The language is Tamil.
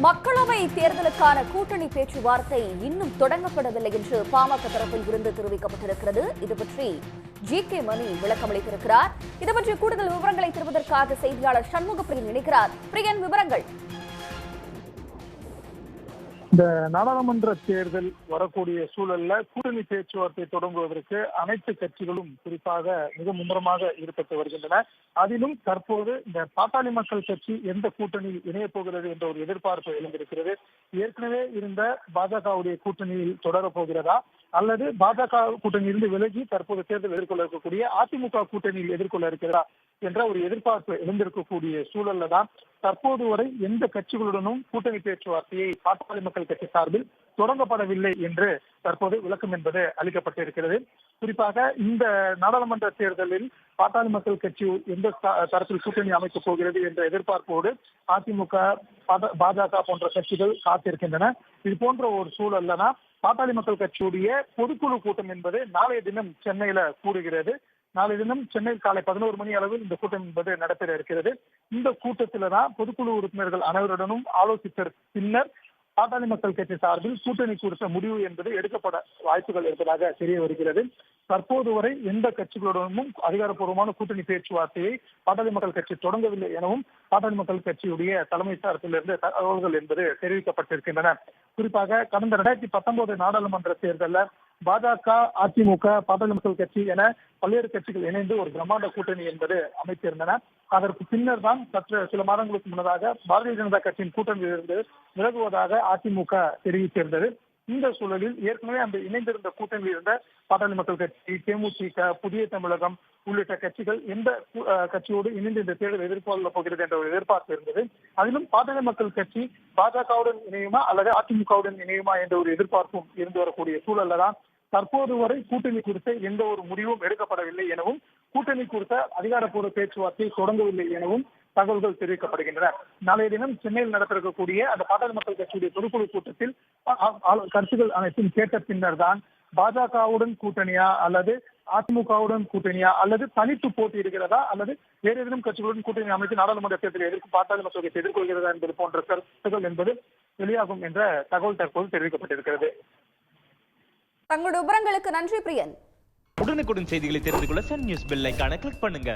மக்களவை தேர்தலுக்கான கூட்டணி பேச்சுவார்த்தை இன்னும் தொடங்கப்படவில்லை என்று பாமக தரப்பில் இருந்து தெரிவிக்கப்பட்டிருக்கிறது. இது பற்றி ஜி கே மணி விளக்கம் அளித்திருக்கிறார் இது பற்றி கூடுதல் விவரங்களை தருவதற்காக செய்தியாளர் சண்முக பிரியன் இணைக்கிறார் பிரியன் விவரங்கள் இந்த நாடாளுமன்ற தேர்தல் வரக்கூடிய சூழல்ல கூட்டணி பேச்சுவார்த்தை தொடங்குவதற்கு அனைத்து கட்சிகளும் குறிப்பாக மிக மும்முரமாக ஈடுபட்டு வருகின்றன. அதிலும் தற்போது இந்த பாட்டாளி மக்கள் கட்சி எந்த கூட்டணியில் இணையப் போகிறது என்ற ஒரு எதிர்பார்ப்பு எழுந்திருக்கிறது. ஏற்கனவே இருந்த பாஜகவுடைய கூட்டணியில் தொடரப் போகிறதா? அல்லது பாஜக கூட்டணியிலிருந்து விலகி தற்போது தேர்தல் எதிர்கொள்ள இருக்கக்கூடிய அதிமுக கூட்டணியில் எதிர்கொள்ள இருக்கிறதா என்ற ஒரு எதிர்பார்ப்பு எழுந்திருக்கக்கூடிய சூழல்ல தான் தற்போது வரை எந்த கட்சிகளுடனும் கூட்டணி பேச்சுவார்த்தையை பாட்டாளி மக்கள் கட்சி சார்பில் தொடங்கப்படவில்லை என்று தற்போது விளக்கம் என்பது அளிக்கப்பட்டிருக்கிறது. குறிப்பாக இந்த நாடாளுமன்ற தேர்தலில் பாட்டாளி மக்கள் கட்சி எந்த தரத்தில் கூட்டணி அமைக்கப் போகிறது என்ற எதிர்பார்ப்போடு அதிமுக பாஜக போன்ற கட்சிகள் காத்திருக்கின்றன. இது போன்ற ஒரு சூழல்லனா பாட்டாளி மக்கள் கட்சியுடைய பொதுக்குழு கூட்டம் என்பது நாளைய தினம் சென்னையில கூடுகிறது. நாளைய தினம் சென்னை காலை பதினோரு மணி அளவில் இந்த கூட்டம் என்பது நடைபெற இருக்கிறது. இந்த கூட்டத்தில தான் பொதுக்குழு உறுப்பினர்கள் அனைவருடனும் ஆலோசித்த பின்னர் பாட்டாளி மக்கள் கட்சி சார்பில் கூட்டணி குறித்த முடிவு என்பது எடுக்கப்பட வாய்ப்புகள் இருப்பதாக தெரிய வருகிறது. தற்போது வரை எந்த கட்சிகளுடனும் அதிகாரப்பூர்வமான கூட்டணி பேச்சுவார்த்தையை பாட்டாளி மக்கள் கட்சி தொடங்கவில்லை எனவும் பாட்டாளி மக்கள் கட்சியுடைய தலைமை சார்பிலிருந்து தகவல்கள் என்பது தெரிவிக்கப்பட்டிருக்கின்றன. குறிப்பாக கடந்த இரண்டாயிரத்தி பத்தொன்பது நாடாளுமன்ற தேர்தலில் பாஜக அதிமுக பாட்டாளி மக்கள் கட்சி என பல்வேறு கட்சிகள் இணைந்து ஒரு பிரம்மாண்ட கூட்டணி என்பது அமைத்திருந்தன. அதற்கு பின்னர் தான் சற்று சில மாதங்களுக்கு முன்னதாக பாரதிய ஜனதா கட்சியின் கூட்டணியிலிருந்து விலகுவதாக அதிமுக தெரிவித்திருந்தது. இந்த சூழலில் ஏற்கனவே அந்த இணைந்திருந்த கூட்டணியில் இருந்த பாட்டாளி மக்கள் கட்சி தேமுதிக புதிய தமிழகம் உள்ளிட்ட கட்சிகள் எந்த கட்சியோடு இணைந்து இந்த தேர்தல் எதிர்கொள்ள போகிறது என்ற ஒரு எதிர்பார்ப்பு இருந்தது. அதிலும் பாட்டாளி மக்கள் கட்சி பாஜகவுடன் இணையுமா அல்லது அதிமுகவுடன் இணையுமா என்ற ஒரு எதிர்பார்ப்பும் இருந்து வரக்கூடிய சூழல்ல தான் தற்போது வரை கூட்டணி குறித்த எந்த ஒரு முடிவும் எடுக்கப்படவில்லை எனவும் கூட்டணி குறித்த அதிகாரப்பூர்வ பேச்சுவார்த்தை தொடங்கவில்லை எனவும் தகவல்கள் தெரிவிக்கப்படுகின்றன. நாளைய தினம் சென்னையில் நடத்திருக்கக்கூடிய அந்த பாட்டாளி மக்கள் கட்சியுடைய பொதுக்குழு கூட்டத்தில் கருத்துக்கள் அனைத்தும் கேட்ட பின்னர் தான் பாஜகவுடன் கூட்டணியா அல்லது அதிமுகவுடன் கூட்டணியா அல்லது தனித்து போட்டியிடுகிறதா அல்லது வேறு ஏதேனும் கட்சிகளுடன் கூட்டணி அமைத்து நாடாளுமன்ற தேர்தலை எதிர்க்கும் பாட்டாளி மக்கள் கட்சி எதிர்கொள்கிறதா என்பது போன்ற கருத்துக்கள் என்பது வெளியாகும் என்ற தகவல் தற்போது தெரிவிக்கப்பட்டிருக்கிறது. தங்களுடைய விவரங்களுக்கு நன்றி பிரியன். உடனுக்குடன் செய்திகளை தெரிந்து கொள்ள சன் நியூஸ் பெல் ஐக்கான கிளிக் பண்ணுங்க.